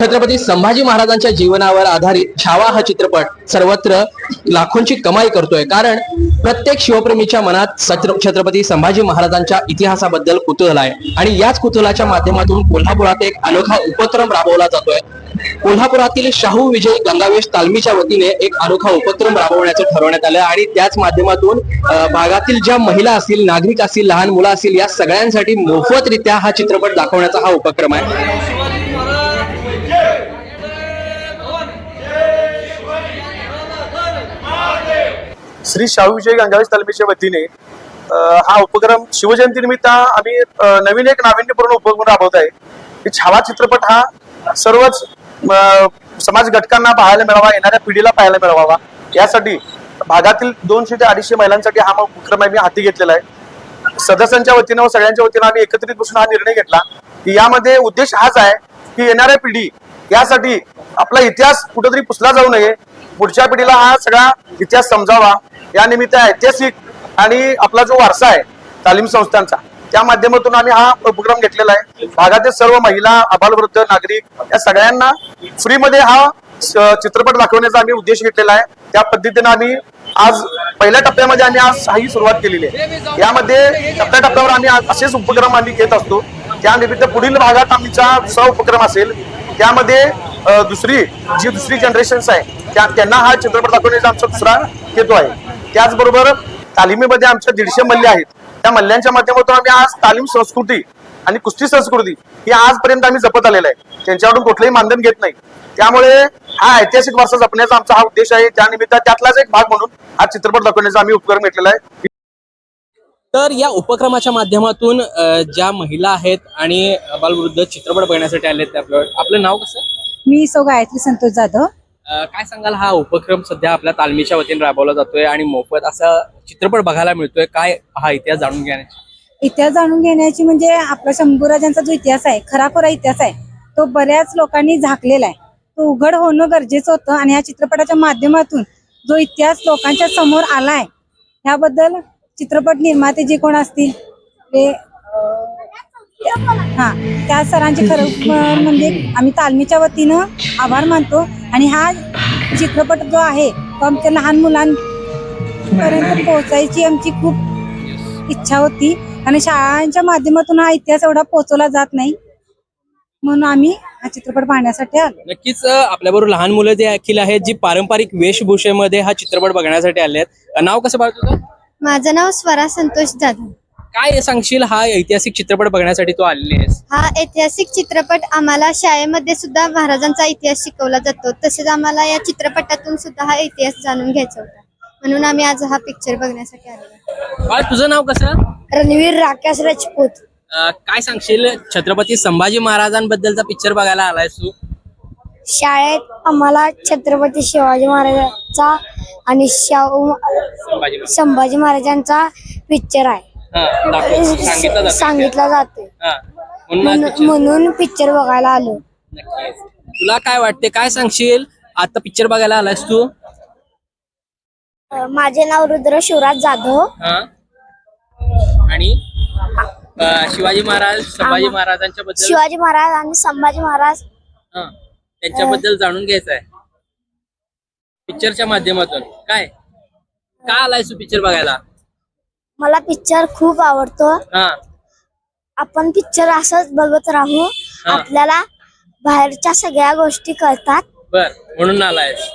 छत्रपती संभाजी महाराजांच्या जीवनावर आधारित छावा हा चित्रपट सर्वत्र लाखोंची कमाई करतोय. कारण प्रत्येक शिवप्रेमीच्या मनात छत्रपती संभाजी महाराजांच्या इतिहासाबद्दल कुतूहल आहे. आणि याच कुतूहलाच्या माध्यमातून कोल्हापुरात एक अनोखा उपक्रम राबवला जातोय. कोल्हापुरातील शाहू विजय गंगावेश तालमीच्या वतीने एक अनोखा उपक्रम राबवण्याचं ठरवण्यात आलं आणि त्याच माध्यमातून भागातील ज्या महिला असतील नागरिक असतील लहान मुलं असतील या सगळ्यांसाठी मोफतरित्या हा चित्रपट दाखवण्याचा हा उपक्रम आहे. श्री शाहूविजय गंगावीस गंगावेश तालमीच्या वतीने हा उपक्रम शिवजयंती निमित्त आम्ही नवीन एक नाविन्यपूर्ण उपक्रम राबवत आहे. की छावा चित्रपट हा सर्वच समाज घटकांना पाहायला मिळावा येणाऱ्या पिढीला पाहायला मिळावा. यासाठी भागातील दोनशे ते अडीचशे महिलांसाठी हा उपक्रम आम्ही हाती घेतलेला आहे. सदस्यांच्या वतीनं व सगळ्यांच्या वतीनं आम्ही एकत्रित बसून हा निर्णय घेतला. की यामध्ये उद्देश हाच आहे की येणाऱ्या पिढी यासाठी आपला इतिहास कुठेतरी पुसला जाऊ नये पुढच्या पिढीला हा सगळा इतिहास समजावा. या निमित्त ऐतिहासिक आणि आपला जो वारसा आहे तालीम संस्थांचा त्या माध्यमातून आम्ही हा उपक्रम घेतलेला आहे. भागातील सर्व महिला अबालवृद्ध नागरिक या सगळ्यांना फ्रीमध्ये हा चित्रपट दाखवण्याचा आम्ही उद्देश घेतलेला आहे. त्या पद्धतीनं आम्ही आज पहिल्या टप्प्यामध्ये आम्ही आज ही सुरुवात केलेली आहे. यामध्ये टप्प्या टप्प्यावर आम्ही आज असेच उपक्रम आम्ही घेत असतो. त्यानिमित्त पुढील भागात आमचा सह उपक्रम असेल. त्यामध्ये दुसरी जी दुसरी जनरेशन्स आहे त्या त्यांना हा चित्रपट दाखवण्याचा आमचा दुसरा हेतू आहे. त्याचबरोबर तालिमीमध्ये आमच्या दीडशे मल्ले आहेत. त्या मल्ल्यांच्या माध्यमातून आम्ही आज तालीम संस्कृती आणि कुस्ती संस्कृती ही आजपर्यंत आम्ही जपत आलेला आहे. त्यांच्याकडून कुठलंही मानधन घेत नाही. त्यामुळे हा ऐतिहासिक वारसा जपण्याचा आमचा हा उद्देश आहे. त्यानिमित्त त्यातलाच एक भाग म्हणून हा चित्रपट दाखवण्याचा आम्ही उपक्रम घेतलेला आहे. तर या उपक्रमाच्या माध्यमातून ज्या महिला आहेत आणि बालवृद्ध चित्रपट बघण्यासाठी आले आपलं नाव कसं? मी सौ गायत्री संतोष जाधव. अ, काय सांगाल हा उपक्रम सध्या आपल्या तालमीच्या वतीने राबवला जातोय आणि मोफत असा चित्रपट बघायला मिळतोय. काय हा इतिहास जाणून घेण्याची? इतिहास जाणून घेण्याची म्हणजे आपला शंभूराजांचा जो इतिहास आहे खराखोरा इतिहास आहे तो बऱ्याच लोकांनी झाकलेला आहे. तो उघड होणं गरजेचं होतं आणि या चित्रपटाच्या माध्यमातून जो इतिहास लोकांच्या समोर आलाय ह्याबद्दल चित्रपट निर्माते जे कोण असतील ते हा त्या सरांचे खरं म्हणजे आम्ही तालमीच्या वतीनं आभार मानतो. आणि हा चित्रपट जो आहे तो आमच्या लहान मुलांपर्यंत पोहोचायची आमची खूप इच्छा होती. आणि शाळांच्या माध्यमातून हा इतिहास एवढा पोहोचवला जात नाही. म्हणून आम्ही हा चित्रपट पाहण्यासाठी आलो. नक्कीच आपल्याबरोबर लहान मुलं जे देखील आहेत जी पारंपरिक वेशभूषेमध्ये हा चित्रपट बघण्यासाठी आले आहेत अ, नाव कसं बाळ तुझं माझं नाव स्वरा संतोष जाधव. काय सांगशील हा ऐतिहासिक चित्रपट बघण्यासाठी तू आलेली आहेस? हा ऐतिहासिक चित्रपट आम्हाला शाळेमध्ये सुद्धा महाराजांचा इतिहास शिकवला जातो. तसेच आम्हाला या चित्रपटातून सुद्धा हा इतिहास जाणून घ्यायचा होता. म्हणून आम्ही आज हा पिक्चर बघण्यासाठी आलो बाळ तुझं नाव कसं? रणवीर राकेश राजपूत. अ, काय सांगशील? छत्रपती संभाजी महाराजांबद्दलचा पिक्चर बघायला आलायस तू? शाळेत आम्हाला छत्रपती शिवाजी महाराजांचा आणि शाहू संभाजी महाराज. संभाजी महाराजांचा पिक्चर आहे. हा, दाखव. सांगितलं जातं. सांगितला जातो. हा, म्हणून आज picture. म्हणून पिक्चर बघायला आलो. नक्कीच. तुला काय वाटते काय सांगशील? आता पिक्चर बघायला आलायस तू? माझे नाव रुद्र शिवराज जाधव. हा. आणि? अ, शिवाजी महाराज संभाजी महाराजांच्या बद्दल? शिवाजी महाराज आणि संभाजी महाराज. त्यांच्याबद्दल जाणून घ्यायचं आहे पिक्चरच्या माध्यमातून. काय? का आलायस तू पिक्चर बघायला? मला पिक्चर खूप आवडतो. हा. आपण पिक्चर असंच बघत राहू. हा. आपल्याला बाहेरच्या सगळ्या गोष्टी कळतात. बर म्हणून आलायस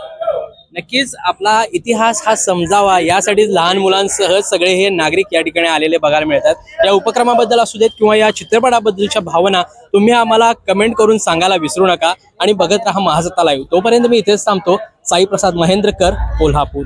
नक्कीच आपला इतिहास हा समजावा. यासाठी लहान मुलांसह सगळे हे नागरिक या ठिकाणी आलेले बघायला मिळतात. या उपक्रमाबद्दल असू देत किंवा या चित्रपटाबद्दलच्या भावना तुम्ही आम्हाला कमेंट करून सांगायला विसरू नका आणि बघत राहा महासत्ता लाईव्ह तोपर्यंत मी इथेच थांबतो. साई प्रसाद महेंद्रकर कोल्हापूर.